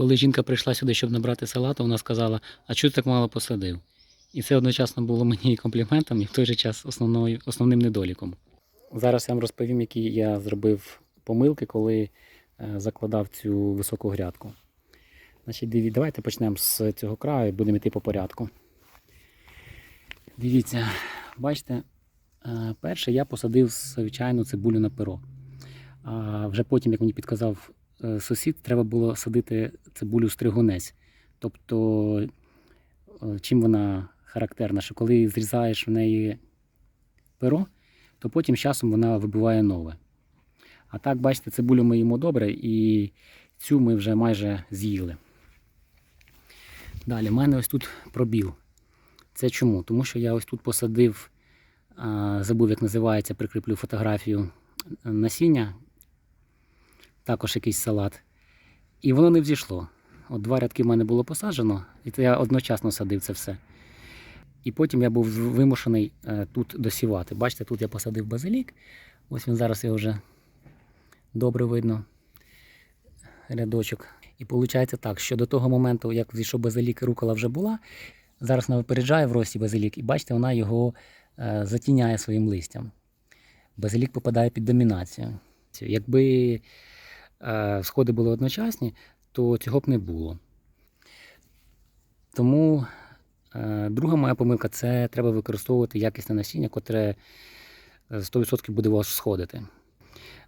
Коли жінка прийшла сюди, щоб набрати салату, вона сказала, а чого ти так мало посадив? І це одночасно було мені і компліментом, і в той же час основною, основним недоліком. Зараз я вам розповім, які я зробив помилки, коли е, закладав цю високу грядку. Значить, давайте почнемо з цього краю і будемо йти по порядку. Дивіться, бачите, е, перше я посадив звичайну цибулю на перо. А вже потім, як мені підказав сусід, треба було садити цибулю стригунець. Тобто, е, чим вона характерна, що коли зрізаєш в неї перо, то потім часом вона вибиває нове. А так, бачите, цибулю ми їмо добре і цю ми вже майже з'їли. Далі, в мене ось тут пробіл. Це чому? Тому що я ось тут посадив, забув, як називається, прикріплю фотографію е, насіння, також якийсь салат. І воно не взійшло. От два рядки в мене було посаджено, і я одночасно садив це все. І потім я був вимушений е, тут досівати. Бачите, тут я посадив базилік. Ось він зараз його вже добре видно. Рядочок. І виходить так, що до того моменту, як зійшов базилік, рукола вже була, зараз вона випереджає в рості базилік, і бачите, вона його е, затіняє своїм листям. Базилік попадає під домінацію. Якби сходи були одночасні, то цього б не було. Тому е, друга моя помилка це треба використовувати якісне насіння, котре е, 100% буде у вас сходити.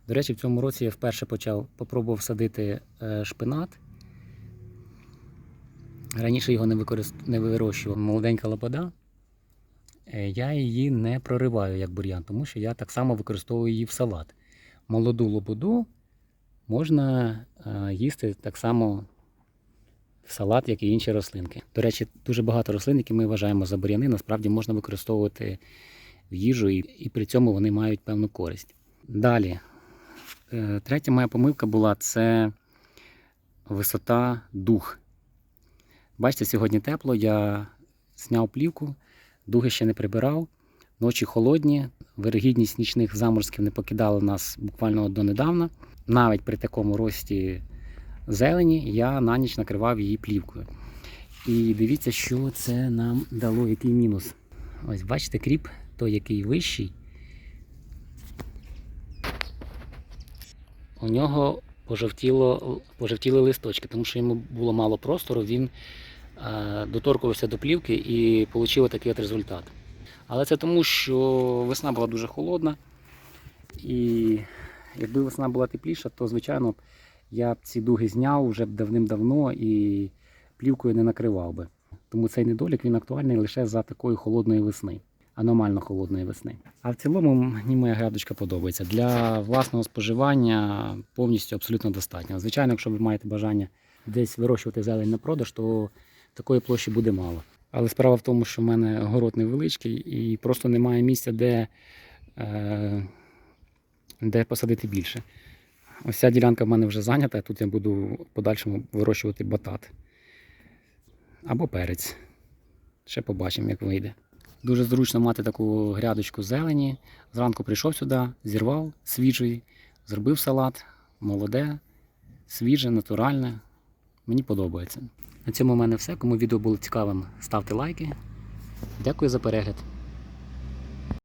До речі, в цьому році я вперше почав попробував садити е, шпинат. Раніше його не, використ... не вирощував. Молоденька лобода. Е, Я її не прориваю як бур'ян, тому що я так само використовую її в салат. Молоду лободу можна е, їсти так само в салат, як і інші рослинки. До речі, дуже багато рослин, які ми вважаємо за насправді можна використовувати в їжу, і, і при цьому вони мають певну користь. Далі, Е, Третя моя помилка була це висота дух. Бачите, сьогодні тепло, я зняв плівку, дуги ще не прибирав, ночі холодні, вирогідність нічних заморозків не покидала нас буквально донедавна. Навіть при такому рості зелені я на ніч накривав її плівкою. І дивіться, що це нам дало, який мінус. Ось бачите, кріп, той, який вищий, у нього пожовтіло, пожовтіли листочки, тому що йому було мало простору, він е, доторкувався до плівки і отримав такий от результат. Але це тому, що весна була дуже холодна, і якби весна була тепліша, то звичайно я б ці дуги зняв вже б давним-давно і плівкою не накривав би. Тому цей недолік він актуальний лише за такої холодної весни аномально холодної весни. А в цілому мені моя грядочка подобається. Для власного споживання повністю абсолютно достатньо. Звичайно, якщо ви маєте бажання десь вирощувати зелень на продаж, то такої площі буде мало. Але справа в тому, що в мене город невеличкий і просто немає місця, де, е, де посадити більше. Ось ця ділянка в мене вже зайнята, тут я буду в подальшому вирощувати батат або перець. Ще побачимо, як вийде. Дуже зручно мати таку грядочку зелені. Зранку прийшов сюди, зірвав свіжий, зробив салат, молоде, свіже, натуральне. Мені подобається. На цьому в мене все. Кому відео було цікавим, ставте лайки. Дякую за перегляд.